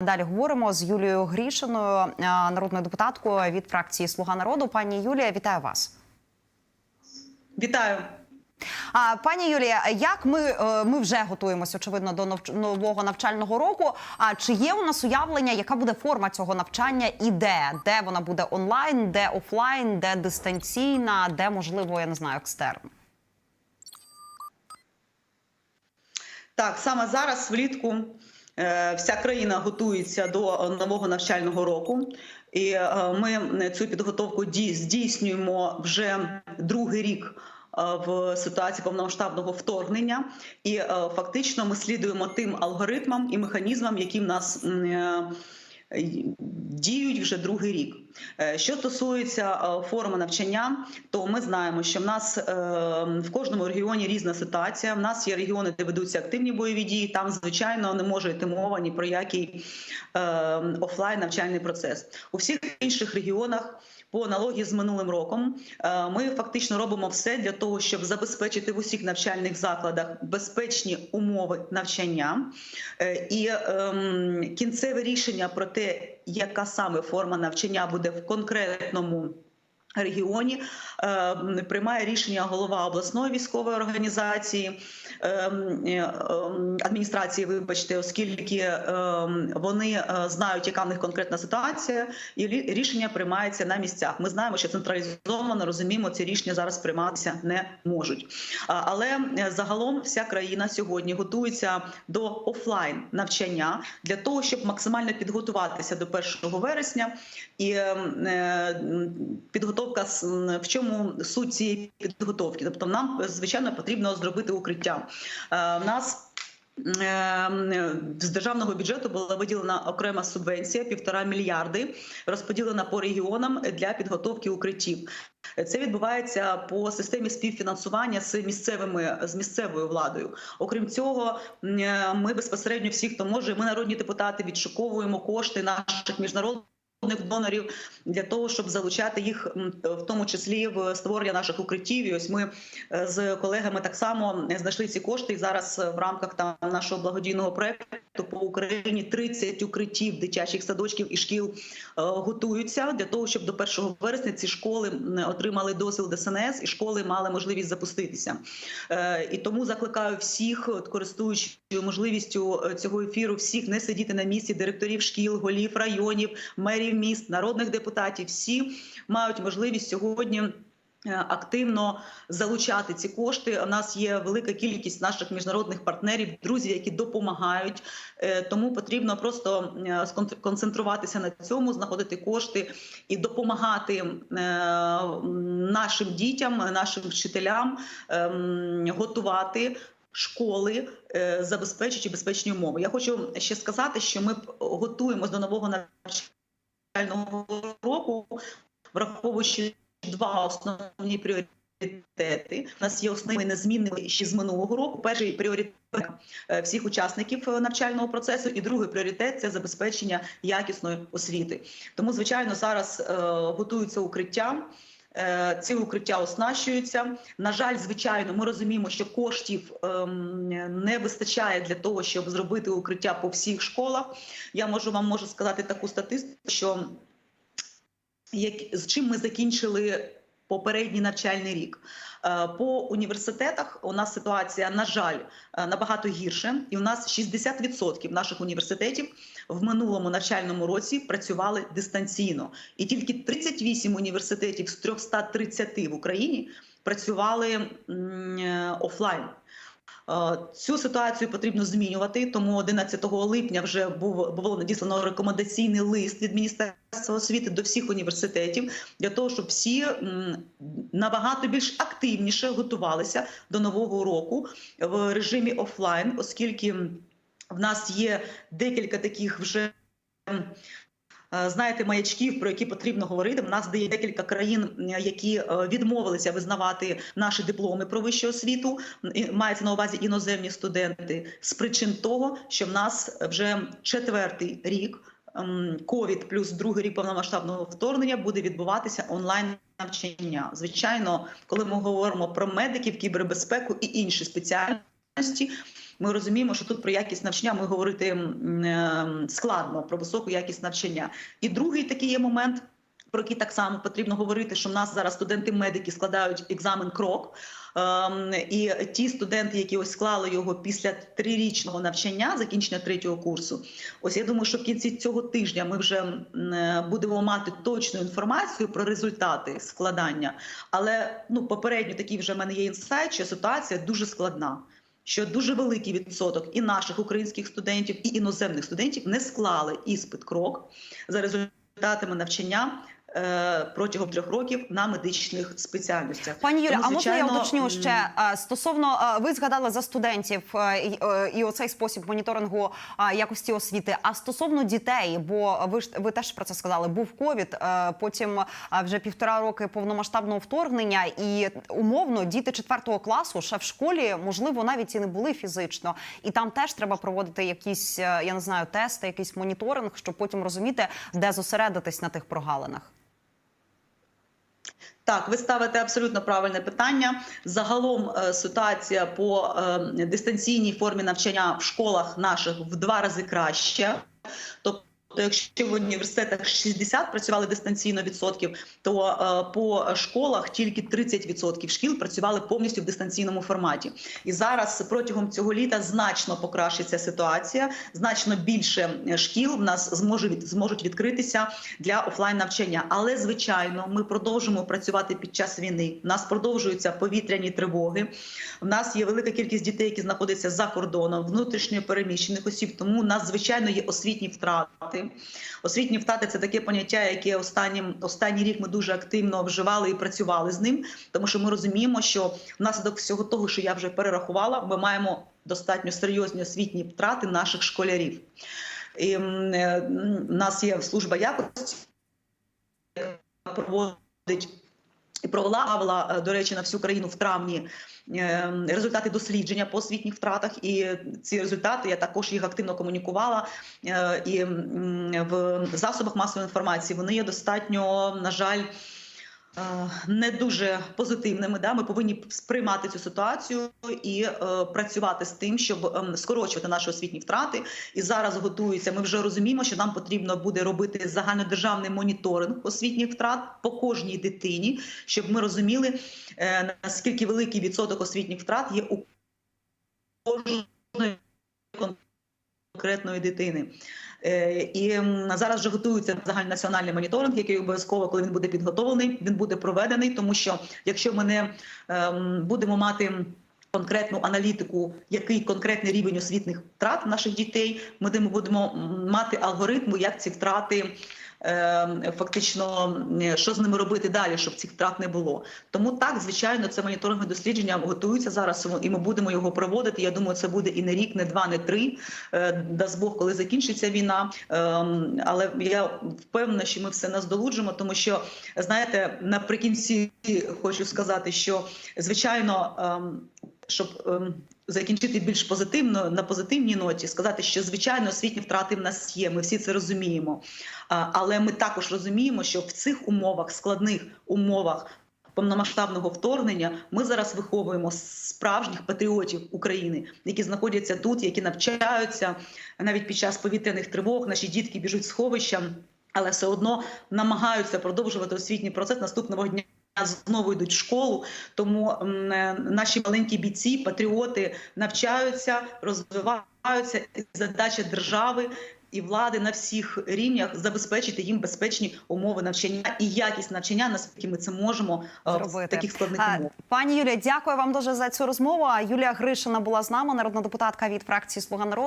Далі говоримо з Юлією Грішиною, е, народною депутаткою від фракції Слуга народу. Пані Юлія, вітаю вас. Вітаю. А пані Юлія, як ми, е, ми вже готуємося очевидно до навч- нового навчального року? А чи є у нас уявлення, яка буде форма цього навчання і де? Де вона буде онлайн, де офлайн, де дистанційна, де можливо, я не знаю, екстерн? Так, саме зараз влітку вся країна готується до нового навчального року, і е, ми цю підготовку ді- здійснюємо вже другий рік. е, В ситуації повномасштабного вторгнення, і е, фактично ми слідуємо тим алгоритмам і механізмам, які в нас е, діють вже другий рік. Е, Що стосується е, форми навчання, то ми знаємо, що в нас е, в кожному регіоні різна ситуація. В нас є регіони, де ведуться активні бойові дії. Там, звичайно, не може йти мова ні про який е, офлайн навчальний процес. У всіх інших регіонах. По аналогії з минулим роком е, ми фактично робимо все для того, щоб забезпечити в усіх навчальних закладах безпечні умови навчання Е, і ем, кінцеве рішення про те, яка саме форма навчання буде в конкретному. Регіоні е, приймає рішення голова обласної військової організації адміністрації, вибачте, оскільки е, вони е, знають, яка в них конкретна ситуація, і рі- рішення приймається на місцях. Ми знаємо, що централізовано розуміємо, ці рішення зараз прийматися не можуть. Але е, загалом вся країна сьогодні готується до офлайн навчання для того, щоб максимально підготуватися до 1 вересня. І е, підготовка в чому суть цієї підготовки? Тобто, нам звичайно потрібно зробити укриття. Е, В нас е, з державного бюджету була виділена окрема субвенція півтора мільярди, розподілена по регіонам для підготовки укриттів. Це відбувається по системі співфінансування з місцевими з місцевою владою. Окрім цього, е, ми безпосередньо всі, хто може, ми народні депутати відшуковуємо кошти наших міжнародних. Донорів для того, щоб залучати їх, в тому числі в створення наших укриттів. І ось ми е, з колегами так само знайшли ці кошти. І зараз е, в рамках там нашого благодійного проекту по Україні 30 укриттів дитячих садочків і шкіл е, готуються для того, щоб до 1 вересня ці школи отримали дозвіл ДСНС і школи мали можливість запуститися. Е, І тому закликаю всіх, от, користуючись можливістю е, цього ефіру, всіх не сидіти на місці директорів шкіл, голів районів, мерів міст, народних депутатів. Всі мають можливість сьогодні. Е, Активно залучати ці кошти. У нас є велика кількість наших міжнародних партнерів, друзів, які допомагають. Е, Тому потрібно просто е, концентруватися на цьому, знаходити кошти і допомагати нашим дітям, нашим вчителям ем, готувати. Школи забезпечуючи безпечні умови. Я хочу ще сказати, що ми готуємось до нового навчального року, враховуючи два основні пріоритети. У нас є основними незмінними ще з минулого року. Перший пріоритет е, всіх учасників е, навчального процесу, і другий пріоритет це забезпечення якісної освіти. Тому, звичайно, зараз е, готуються укриття. Е, Ці укриття оснащуються. На жаль, звичайно, ми розуміємо, що коштів ем, не вистачає для того, щоб зробити укриття по всіх школах. Я можу вам можу сказати таку статистику, що як, з чим ми закінчили попередній навчальний рік. Е, По університетах у нас ситуація, на жаль, е, набагато гірше, і у нас 60% наших університетів в минулому навчальному році працювали дистанційно, і тільки 38 університетів з 330 в Україні працювали е, офлайн. Е, Цю ситуацію потрібно змінювати. Тому 11 липня вже було надіслано рекомендаційний лист від міністерства освіти до всіх університетів для того, щоб всі набагато більш активніше готувалися до нового року в режимі офлайн, оскільки в нас є декілька таких вже. Е, Знаєте, маячків, про які потрібно говорити. У нас є декілька країн, е, які е, відмовилися визнавати наші дипломи про вищу освіту. Мається на увазі іноземні студенти з причин того, що в нас вже четвертий рік ем, ковід плюс другий рік повномасштабного вторгнення буде відбуватися онлайн навчання. Звичайно, коли ми говоримо про медиків, кібербезпеку і інші спеціальності. Ми розуміємо, що тут про якість навчання ми говорити е, складно про високу якість навчання. І другий такий є момент. Про який так само потрібно говорити, що в нас зараз студенти-медики складають екзамен крок. Ем, і ті студенти, які ось склали його після трирічного навчання, закінчення третього курсу, ось я думаю, що в кінці цього тижня ми вже е, будемо мати точну інформацію про результати складання. Але ну попередньо такий вже в мене є інсайт, що ситуація дуже складна. Що дуже великий відсоток і наших українських студентів, і іноземних студентів не склали іспит крок за результатами навчання протягом трьох років на медичних спеціальностях. Пані Юля, Тому, а можна я уточню ще е, стосовно е, ви згадали за студентів е, і, е, оцей спосіб моніторингу е, якості освіти. А стосовно дітей, бо ви ж ви теж про це сказали. Був ковід, е, потім е, вже півтора роки повномасштабного вторгнення, і умовно діти четвертого класу ще в школі можливо навіть і не були фізично, і там теж треба проводити якісь е, я не знаю тести, якийсь моніторинг, щоб потім розуміти, де зосередитись на тих прогалинах. Так, ви ставите абсолютно правильне питання. Загалом е, ситуація по е, дистанційній формі навчання в школах наших в два рази краще. Тобто, якщо в університетах 60 працювали дистанційно відсотків, то е, по школах тільки 30% шкіл працювали повністю в дистанційному форматі. І зараз протягом цього літа значно покращиться ситуація, значно більше е, шкіл в нас зможуть зможуть відкритися для офлайн навчання. Але звичайно, ми продовжимо працювати під час війни. У нас продовжуються повітряні тривоги. У нас є велика кількість дітей, які знаходяться за кордоном, внутрішньо переміщених осіб. Тому у нас звичайно є освітні втрати. Освітні втрати це таке поняття, яке останнім останній рік ми дуже активно вживали і працювали з ним, тому що ми розуміємо, що внаслідок всього того, що я вже перерахувала, ми маємо достатньо серйозні освітні втрати наших школярів. І е, у нас є служба якості, яка проводить і провела Авла, е, до речі, на всю країну в травні е, результати дослідження по освітніх втратах. І ці результати я також їх активно комунікувала. Е, І в засобах масової інформації вони є достатньо, на жаль. Е, Не дуже позитивними, да ми повинні сприймати цю ситуацію і е, працювати з тим, щоб ем, скорочувати наші освітні втрати. І зараз готуються. Ми вже розуміємо, що нам потрібно буде робити загальнодержавний моніторинг освітніх втрат по кожній дитині, щоб ми розуміли е, наскільки великий відсоток освітніх втрат є у кожної конкретної дитини. Е, І зараз вже готується загальнонаціональний моніторинг, який обов'язково, коли він буде підготовлений, він буде проведений, тому що якщо ми не ем, будемо мати конкретну аналітику, який конкретний рівень освітних втрат наших дітей, ми де будемо мати алгоритми, як ці втрати. е, Фактично, е, що з ними робити далі, щоб цих втрат не було. Тому так, звичайно, це моніторингове дослідження готується зараз, і ми будемо його проводити. Я думаю, це буде і не рік, не два, не три. Е, Дасть Бог, коли закінчиться війна. Ем, Але я впевнена, що ми все наздолуджимо, тому що знаєте, наприкінці хочу сказати, що звичайно. Щоб ем, закінчити більш позитивно на позитивній ноті, сказати, що звичайно освітні втрати в нас є. Ми всі це розуміємо. Але ми також розуміємо, що в цих умовах, складних умовах повномасштабного вторгнення, ми зараз виховуємо справжніх патріотів України, які знаходяться тут, які навчаються навіть під час повітряних тривог. Наші дітки біжуть з сховища, але все одно намагаються продовжувати освітній процес наступного дня. Знову йдуть в школу, тому е, наші маленькі бійці, патріоти навчаються, розвиваються. І задача держави і влади на всіх рівнях забезпечити їм безпечні умови навчання і якість навчання, наскільки ми це можемо е, в таких складних А, умовах. Пані Юлія, дякую вам дуже за цю розмову. Юлія Гришина була з нами, народна депутатка від фракції Слуга народу.